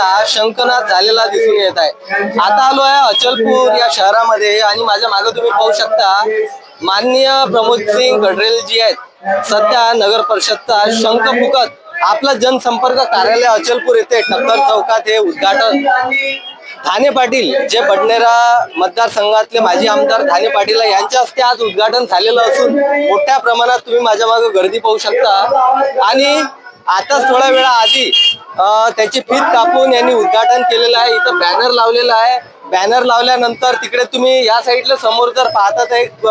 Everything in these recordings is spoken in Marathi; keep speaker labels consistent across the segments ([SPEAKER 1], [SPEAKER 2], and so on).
[SPEAKER 1] असा शंकनाथ झालेला दिसून येत आहे. आता आलो आहे अचलपूर या शहरामध्ये आणि माझ्या मागे तुम्ही पाहू शकता माननीय प्रमोद सिंग गडरेल जी आहेत. सध्या नगर परिषदचा शंख फुकत आपलं जनसंपर्क कार्यालय अचलपूर येथे टक्कर चौकात हे उद्घाटन. धाने पाटील जे बडनेरा मतदारसंघातले माजी आमदार धाने पाटील यांच्या हस्ते आज उद्घाटन झालेलं असून मोठ्या प्रमाणात तुम्ही माझ्या मागे गर्दी पाहू शकता. आणि आताच थोड्या वेळा आधी त्याची फीत कापून यांनी उद्घाटन केलेलं आहे. इथं बॅनर लावलेला आहे. बॅनर लावल्यानंतर तिकडे तुम्ही या साईडला समोर जर पाहता तर एक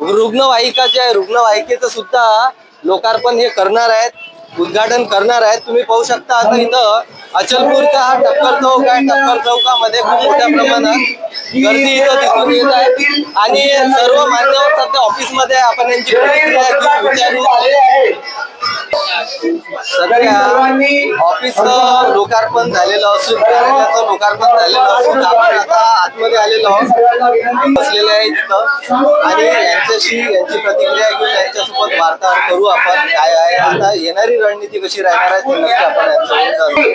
[SPEAKER 1] रुग्णवाहिका जे आहे. रुग्णवाहिकेचं सुद्धा लोकार्पण हे करणार आहेत. उद्घाटन करणार आहेत. तुम्ही पाहू शकता आता इथं अचलपूरचा हा टक्कर चौक आहे. टक्कर चौकामध्ये खूप मोठ्या प्रमाणात गर्दी इथं दिसून येत आहे. आणि सर्व मान्यवर सध्या ऑफिसमध्ये. आपण यांची प्रतिक्रिया विचारू. सध्या ऑफिस लोकार्पण झालेलं असून कार्यालयाचं लोकार्पण झालेलं असून आपण आता आतमध्ये आलेलो आहोत. बसलेले आहे इथं. आणि यांच्याशी यांची प्रतिक्रिया घेऊन यांच्यासोबत वार्ताहर करू आपण. काय आहे? आता येणारी रणनीती कशी राहणार आहे ती नक्की आपण यांच्याकडून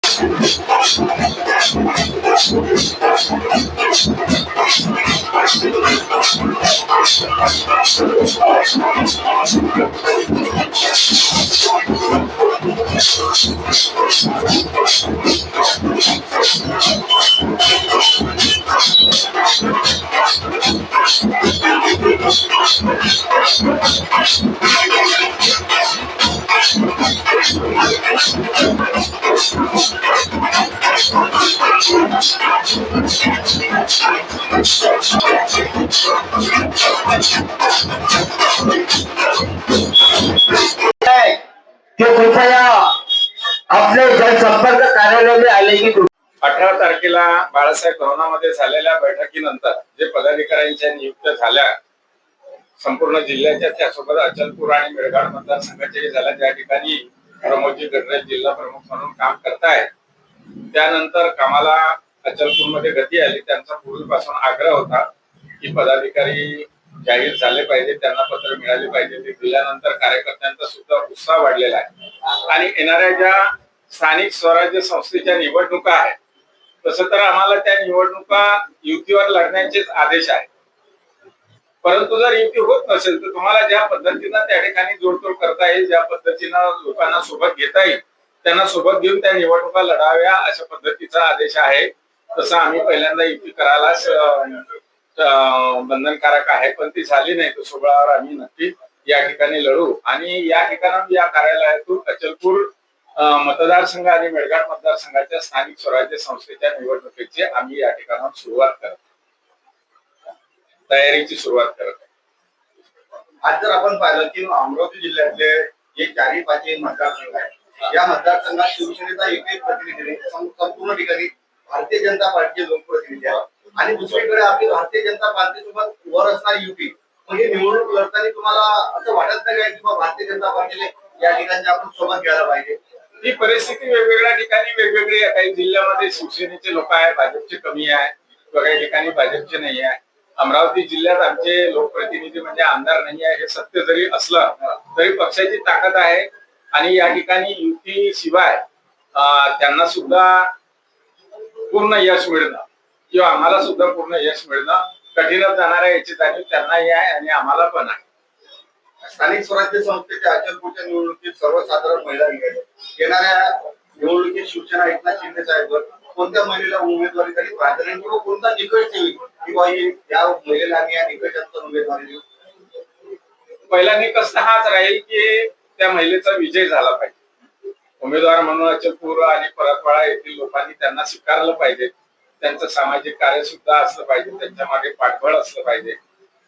[SPEAKER 1] जाणू.
[SPEAKER 2] शिवसेना ते कृपया आपले जनसंपर्क कार्यालयाने आले की
[SPEAKER 3] अठरा तारखेला बाळासाहेब भवनामध्ये झालेल्या बैठकीनंतर जे पदाधिकाऱ्यांच्या नियुक्त्या झाल्या संपूर्ण जिल्ह्याच्या त्यासोबत अचलपूर आणि मेळघाट मतदारसंघाच्याही झाल्या. त्या ठिकाणी प्रमोदजी गडरे जिल्हा प्रमुख म्हणून काम करतायत त्यानंतर कामाला अचलपूरमध्ये गती आली. त्यांचा पूर्वीपासून आग्रह होता की पदाधिकारी जाहीर झाले पाहिजे त्यांना पत्र मिळाले पाहिजे. ते दिल्यानंतर कार्यकर्त्यांचा सुद्धा उत्साह वाढलेला आहे. आणि येणाऱ्या ज्या स्थानिक स्वराज्य संस्थेच्या निवडणुका आहेत तसं तर आम्हाला त्या निवडणुका युतीवर लढण्याचेच आदेश आहेत. परंतु जर युती होत नसेल तर तुम्हाला ज्या पद्धतीनं त्या ठिकाणी जोडतोड करता येईल ज्या पद्धतीनं लोकांना सोबत घेता येईल त्यांना सोबत घेऊन त्या निवडणुका लढाव्या अशा पद्धतीचा आदेश आहे. तसं आम्ही पहिल्यांदा युती करायलाच बंधनकारक आहे पण ती झाली नाही. तर सोहळावर आम्ही नक्की या ठिकाणी लढू. आणि या ठिकाणी या कार्यालयातून अचलपूर मतदारसंघ आणि मेळघाट मतदारसंघाच्या स्थानिक स्वराज्य संस्थेच्या निवडणुकीची आम्ही या ठिकाणाहून सुरुवात करत तयारीची सुरुवात करत आहे.
[SPEAKER 4] आज जर आपण पाहिलं की अमरावती जिल्ह्यातले जे चारी पाचही मतदारसंघ आहेत या मतदारसंघात शिवसेनेचा एकही प्रतिनिधी संपूर्ण ठिकाणी भारतीय जनता पार्टीचे लोकप्रतिनिधी आहेत. आणि दुसरीकडे आपली भारतीय जनता पार्टी सोबत वर असणार युती मग हे निवडणूक लढताना तुम्हाला असं वाटत नाही काय की भारतीय जनता पार्टीने या ठिकाणी आपण सोबत घ्यायला पाहिजे?
[SPEAKER 3] ही परिस्थिती वेगवेगळ्या ठिकाणी वेगवेगळी आहे. काही जिल्ह्यामध्ये शिवसेनेचे लोक आहेत भाजपचे कमी आहे. किंवा काही ठिकाणी भाजपचे नाही आहे. अमरावती जिल्ह्यात आमचे लोकप्रतिनिधी म्हणजे आमदार नाही आहे हे सत्य जरी असलं तरी पक्षाची ताकद आहे. आणि या ठिकाणी युती शिवाय त्यांना सुद्धा पूर्ण यश मिळणं किंवा आम्हाला सुद्धा पूर्ण यश मिळणं कठीणच जाणार आहे याची जाणीव त्यांनाही आहे आणि आम्हाला पण आहे.
[SPEAKER 4] स्थानिक स्वराज्य संस्थेच्या अचलपूरच्या निवडणुकीत सर्वसाधारण महिला येणाऱ्या निवडणुकीत शिवसेना एकनाथ शिंदे साहेब कोणत्या महिलेला उमेदवारीसाठी प्राधान्य किंवा कोणता निकष ठेवी? की बा ही या महिलेला आम्ही या निकषांचा उमेदवारी देऊ?
[SPEAKER 3] पहिला निकष तर हाच राहील की त्या महिलेचा विजय झाला पाहिजे. उमेदवार म्हणून अचलपूर आणि परतवाडा येथील लोकांनी त्यांना स्वीकारलं पाहिजे. त्यांचं सामाजिक कार्य सुद्धा असलं पाहिजे त्यांच्या मागे पाठबळ असलं पाहिजे.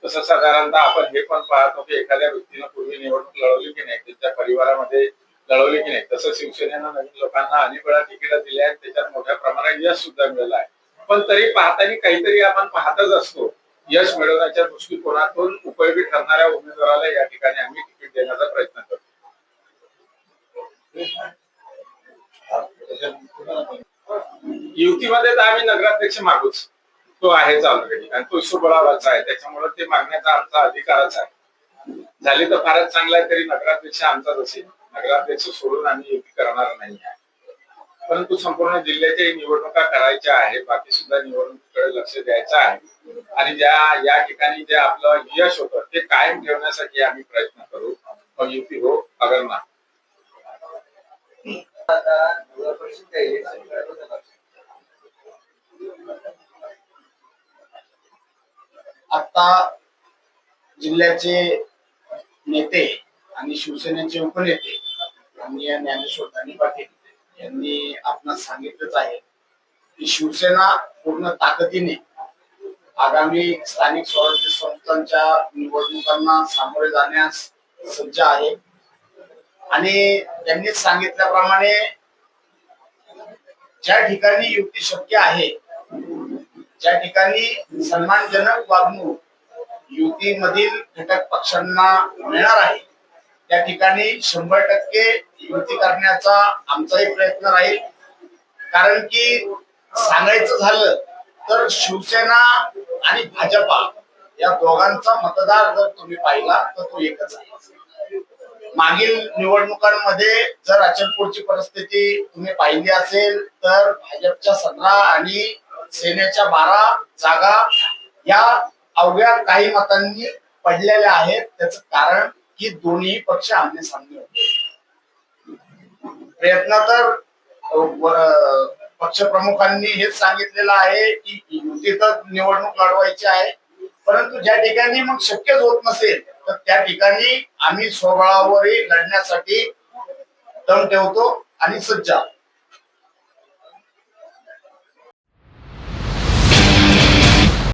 [SPEAKER 3] तसं साधारणतः आपण हे पण पाहतो की एखाद्या व्यक्तीनं पूर्वी निवडणूक लढवली की नाही त्यांच्या परिवारामध्ये लढवली की नाही. तसं शिवसेनेनं नवीन लोकांना अनेक वेळा तिकीट दिली आहेत त्याच्यात मोठ्या प्रमाणात यश सुद्धा मिळालं आहे. पण तरी पाहताना काहीतरी आपण पाहतच असतो यश मिळवण्याच्या दृष्टिकोनातून उपयोगी ठरणाऱ्या उमेदवाराला या ठिकाणी आम्ही तिकीट देण्याचा प्रयत्न करतो. युतीमध्ये तर आम्ही नगराध्यक्ष मागूच. तो आहेच ऑलरेडी आणि तो सुबळावाचा आहे. त्याच्यामुळे ते मागण्याचा आमचा अधिकारच आहे. झाले तर फारच चांगला आहे तरी नगराध्यक्ष आमचाच असेल. नगराध्यक्ष सोडून आम्ही युती करणार नाही आहे. परंतु संपूर्ण जिल्ह्याच्या निवडणुका करायच्या आहे. बाकी सुद्धा निवडणुकीकडे लक्ष द्यायचं आहे. आणि ज्या या ठिकाणी जे आपलं यश होतं ते कायम ठेवण्यासाठी आम्ही प्रयत्न करू. युती हो अगर ना.
[SPEAKER 1] आता
[SPEAKER 5] जिल्ह्याचे नेते आणि शिवसेनेचे उपनेते माननीय ज्ञानेश्वर दानी पाटील यांनी आपणास सांगितलंच आहे की शिवसेना पूर्ण ताकदीने आगामी स्थानिक स्वराज्य संस्थांच्या निवडणुकांना सामोरे जाण्यास सज्ज आहे. आणि त्यांनी सांगितल्याप्रमाणे ज्या ठिकाणी युक्ती शक्य आहे ज्या ठिकाणी सन्मानजनक वागणूक युतीमधील घटक पक्षांना मिळणार आहे त्या ठिकाणी शंभर टक्के युती करण्याचा आमचाही प्रयत्न राहील. कारण की सांगायचं झालं तर शिवसेना आणि भाजपा या दोघांचा मतदार जर तुम्ही पाहिला तर तो एकच आहे. मागील निवडणुकांमध्ये जर अचलपूरची परिस्थिती तुम्ही पाहिली असेल तर भाजपच्या सतरा आणि सेनेच्या बारा जागा या अवघ्या काही मतांनी पडलेल्या आहेत. त्याच कारण की दोन्ही पक्ष आमने सामने होते. प्रयत्न तर पक्ष प्रमुखांनी हेच सांगितलेलं आहे की युतीतच निवडणूक लढवायची आहे. परंतु ज्या ठिकाणी मग शक्यच होत नसेल तर त्या ठिकाणी आम्ही स्वबळावरही लढण्यासाठी दम ठेवतो आणि सज्ज आहोत.